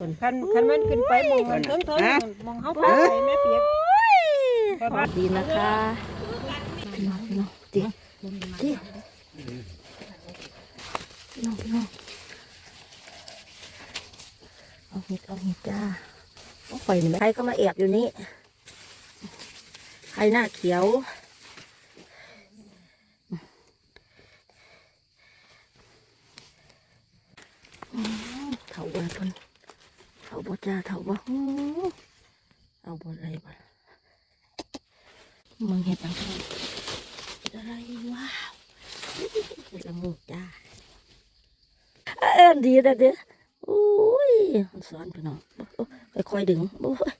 คันคันมันขึ้นไปมองมันเถิงเถิงมองเขาไปแม่เปียกสวัสดีนะคะพี่น้องพี่น้องจีจีพี่น้องพี่น้องเอาเห็ดเอาเห็ดจ้าโอ้ข่อยนี่ใครก็มาแอบอยู่นี่ใครหน้าเขียวอืมเถาบ่ทนเถาบ่ จ้าเถาบ่อื้เอาบ่อะไรบ่มึงเห็นอะไรอะไรว้าวเห็นละงูจ้าเออดีนะเด้ออุ้ยสอนพี่น้องไปคอยดึงโอ้ย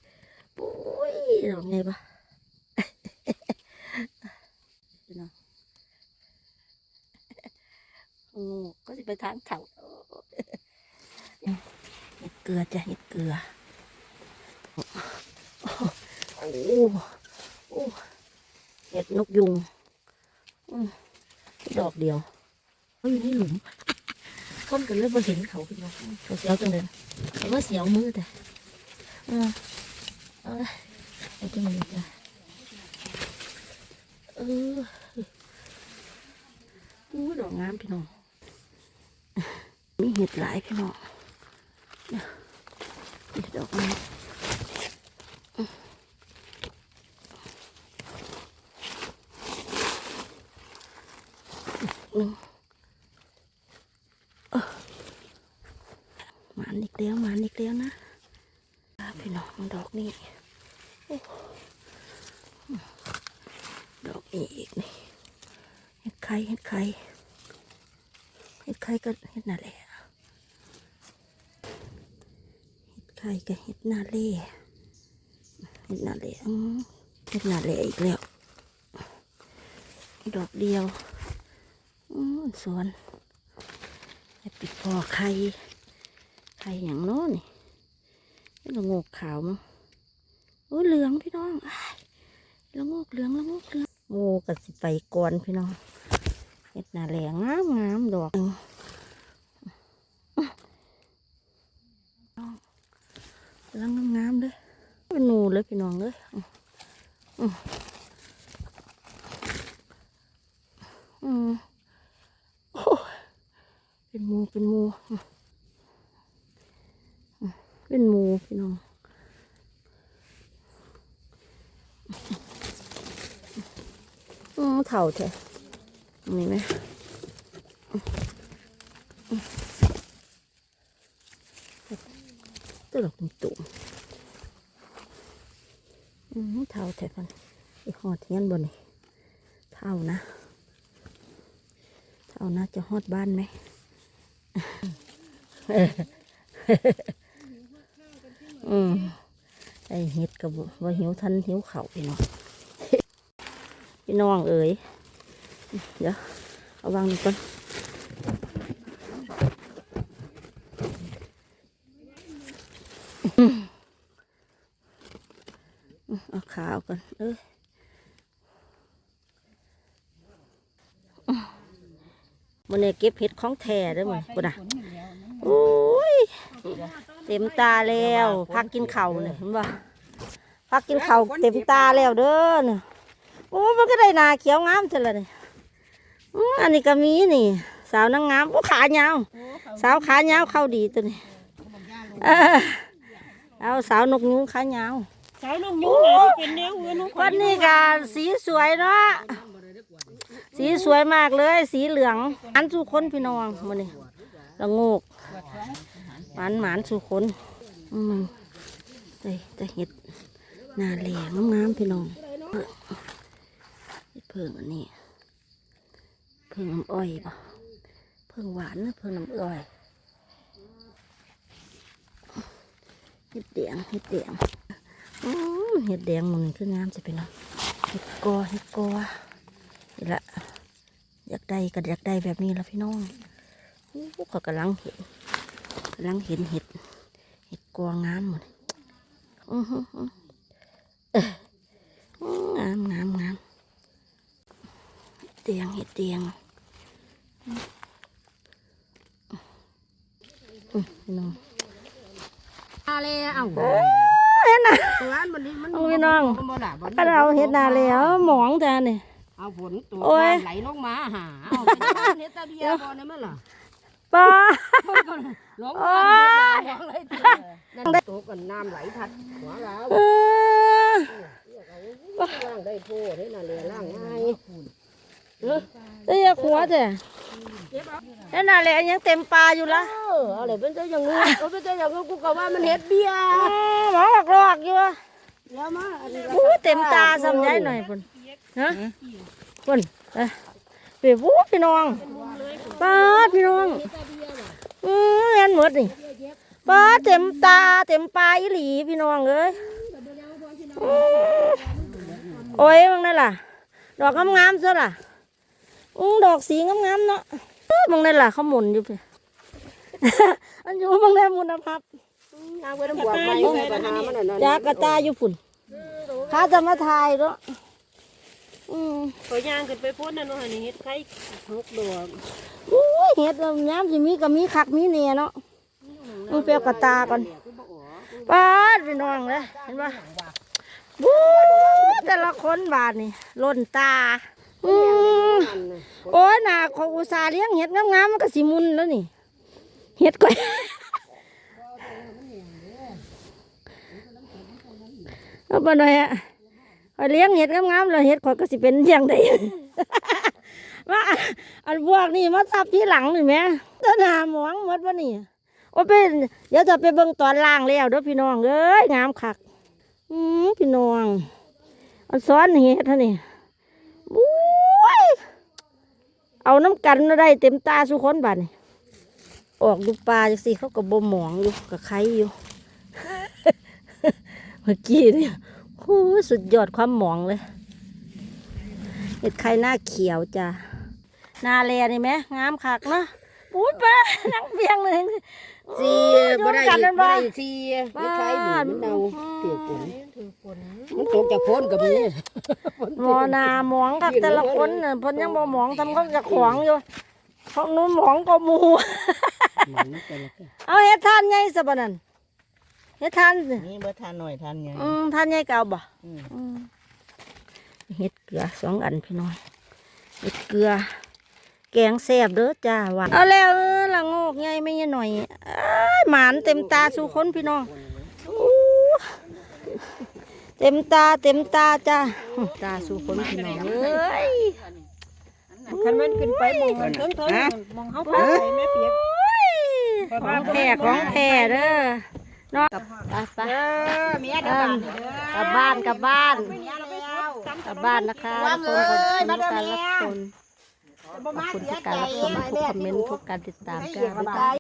โอ้ยดอกไงปะพี่น้องงูก็จะไปทางเถา เกลือจ้ะเห็ดเกลือ โอ้โหโอ้เห็ดนกยุงอดอกเดียวเขาอยู่ในหลุมต้นกันเลยมาเห็นเขาพี่น้องเขาเสียวจังเลยเขาว่าเสียวมือแต่เออเอาละเอาจังเลยจ้ะเอออู้ดอกงามพี่น้องมีเห็ดหลายพี่น้อง ดดอกงามหมานอีกแล้วหมานอีกแล้วนะพี่น้องดอกนี้ดอกนี้อีกนี่เห็ดไข่เห็ดไข่เห็ดไข่ก็เห็ดนาเล่เห็ดไข่กับเห็ดนาเล่เห็ดนาเล่อืมเห็ดนาเล่อีกแล้วดอกเดียวอืมสวนเห็ดปิดพอไข่ไข่อย่างโน้นนี่นี่ละโงกขาวมั้งโอ้ยเหลืองพี่น้องอ้ายละโงกเหลืองละโงกเหลืองโง่กับสิไปก่อนพี่น้องเห็ดหนาแหลงงามงามดอกหนึ่ง กำลังงามๆเลยเป็นหนูเลยพี่น้องเลยอืมโอ้เป็นหมูเป็นหมูเป็นหมูพี่น้องอืมเถ่าแท้มีไหม ตัวหลอกตุ่มอืมเท่าแท้พันอีหอดเทียนบนนี่เท่านะ เท่านะจะฮอดบ้านไหมอืมไอเห็ดกับว่าหิวทันหิวเข่าวพี่น้องพี่น้องเอ๋ยเดี๋ยวเอาวางนี่ก่อนอืมเอาขาวกันเอ้ย มันเนี่ยเก็บเห็ดของแท้เด้วยมั้ยกูนะโอ้ยเต็มตาแล้วพักกินเข่าวเนี่ยเห็นป่พักกินเข่าวเต็มตาแล้วเด้อเนี่ยโอ้มันก็ได้หนาเขียวงามจังเลยเนี่ยอื้ออันนี้ก็มีนี่ สาวนางงามโอ้ขายาวสาวขายาวเข้าดีตัวนี้เออเอาสาวนกยุงขายาวสาวน้องยุงน่ะที่เป็นแนวอื่นของวันนี้ก็สีสวยเนาะ สีสวยมากเลย สีเหลืองอันสู่คนพี่น้องมันนี่ละโงกหวานหวานสู่คนอืมแต่แต่เห็ดนาแหลงงามๆพี่น้องเพิ่งอันนี้เพิ่งน้ำอ้อยป่ะเพิ่งหวานนะเพิ่งน้ำอ้อยเห็ดแดงเห็ดแดงอืมเห็ดแดงมันคืองามจะเป็นเนาะเห็ดกอเห็ดกอ นี่ละอยากได้ก็อยากได้แบบนี้ละพี่น้องอู้ขอยกำลังเห็นกำลังเห็นเห็ด เห็ดกวางงามหมดอื้อหือหือเอ้องามงามงามเห็ดเตียงเห็ดเตียงอืมพี่น้องเลยเอ้าเห็นน่ะตัวนั้นมันนี่มันเอาพี่น้องบ่ล่ะบ่ก็เราเฮ็ดนาแล้วหมองจ้านี่ เอาฝนตัวโอ้ยน้ำไหลลงมาหาเอาไปเอาเฮ็ดตาเบียร์บ่ได้มั้ยล่ะป้า ลงโอ้มายเฮ็ดอะไรเถอะนั่นตกกันน้ำไหลพัดหัวเราเออล่างได้โพได้น่ะเลยล่างง่ายเอ้ยขัวจ้ะเห็นน่ะแหละยังเต็มปลาอยู่ละเอออะไรเป็นตัวอย่างงี้เออเป็นตัวอย่างงี้กูก็ว่ามันเฮ็ดเบียร์อืมหมอออกลอกอยู่อะเดี๋ยวมาอันนี้อู้เต็มตาซ้ำย้ายหน่อยพุ่น ฮะพุ่นเอ้ยเปียวู้พี่น้องป้าดพี่น้องอือแม่นหมดนี่ป้าดเต็มตาเต็มปลาอีหลีพี่น้องเอ้ยอือโอ้ยมึงนั่นล่ะ ดอกงามๆซะล่ะอือดอกสีงามๆเนาะเอ้ยมึงนั่นล่ะเขาหมุนอยู่เพี่อันอยู่มึงได้หมุนนะพับเอาไว้น้ำบวกไปไปปัญหามันน่ะจากกระตายอยู่ฝุ่นข้าจะมาถ่ายเนาะ อืมตัวยางขึ้นไปพ้นนั่นว่านี่เฮ็ดไข่หกดอกอุ้ยเห็ดแล้วย้ำสิมีก็มีคักมีเนี่ยเนาะมึงเปรียวกระตาก่อนป้าดพี่น้องเลยเห็นปะบู๊แต่ละคนบาทนี่ล้นตาอืมโอ้ยน่าเขาอุตส่าห์เลี้ยงเห็ดงามๆมันก็สิมุนแล้วนี่เห็ดก่อยเอาไปหน่อยอะ ข้อยเลี้ยงเห็ดงามๆแล้วเห็ดข่อยก็สิเป็นอย่างใดว่าอันพวกนี่มาทับที่หลังนี่แหม่ต้นหาหมองหมดวะนี่โอ้เป็นเดี๋ยวจะไปเบิ่งตอนล่างแล้วเด้อพี่น้องเอ้ยงามคักอืมพี่น้องอันซ้อนเห็ดท่านี่บุ้ยเอาน้ำกันมาได้เต็มตาสุคนบัดนี่ออกดูปลาจังสิเขาก็บ่หมองอยู่กับไข่อยู่เมื่อกี้เนี่ย สุดยอดความหมองเลยเห็ดไข่หน้าเขียวจ้ะหน้าแลนี่ไหมงามคักเนาะปุ้ยป้านั่งเบียงเลยสีบ่ได้กันบ่นั่นบ่ได้สีไม่ใช่บีมันเน่าเปียกฝนมันตกจากฝนก็มีหมอหนาหมองคักแต่ละคนน่ะเพิ่นยังบ่หมองทำเขาจะขวางอยู่เขาหนู้นหมองก็มูมันแต่ละก็เอาเฮ็ดทานใหญ่ซะบ่นั่น เฮ็ดทานสินี่บ่ทานหน่อยทานไงอืมทานใหญ่เก่าบ่อืมอืมเฮ็ดเกลือสองอันพี่น้อยเฮ็ดเกลือ แกงแซ่บเด้อจ้าว่าเอาแล้วเออละโงกใหญ่ไม่ใช่หน่อยเอ้ยหมานเต็มตาสู่คนพี่น้องอู้เต็มตาเต็มตาจ้าตาสู่คนพี่น้องเอ้ยคันมันขึ้นไปมองมันเทิงเทิงมองเฮาไปแม่เปียกของแท้ของแท้เด้อ เนาะไปไปเออเมียเอิ่มกลับบ้านกลับบ้านกลับบ้านนะคะทุกคนขอบคุณทุกการรับชมขอบคุณทุกการรับชมทุกคอมเมนต์ทุกการติดตามจ้าบ๊ายบาย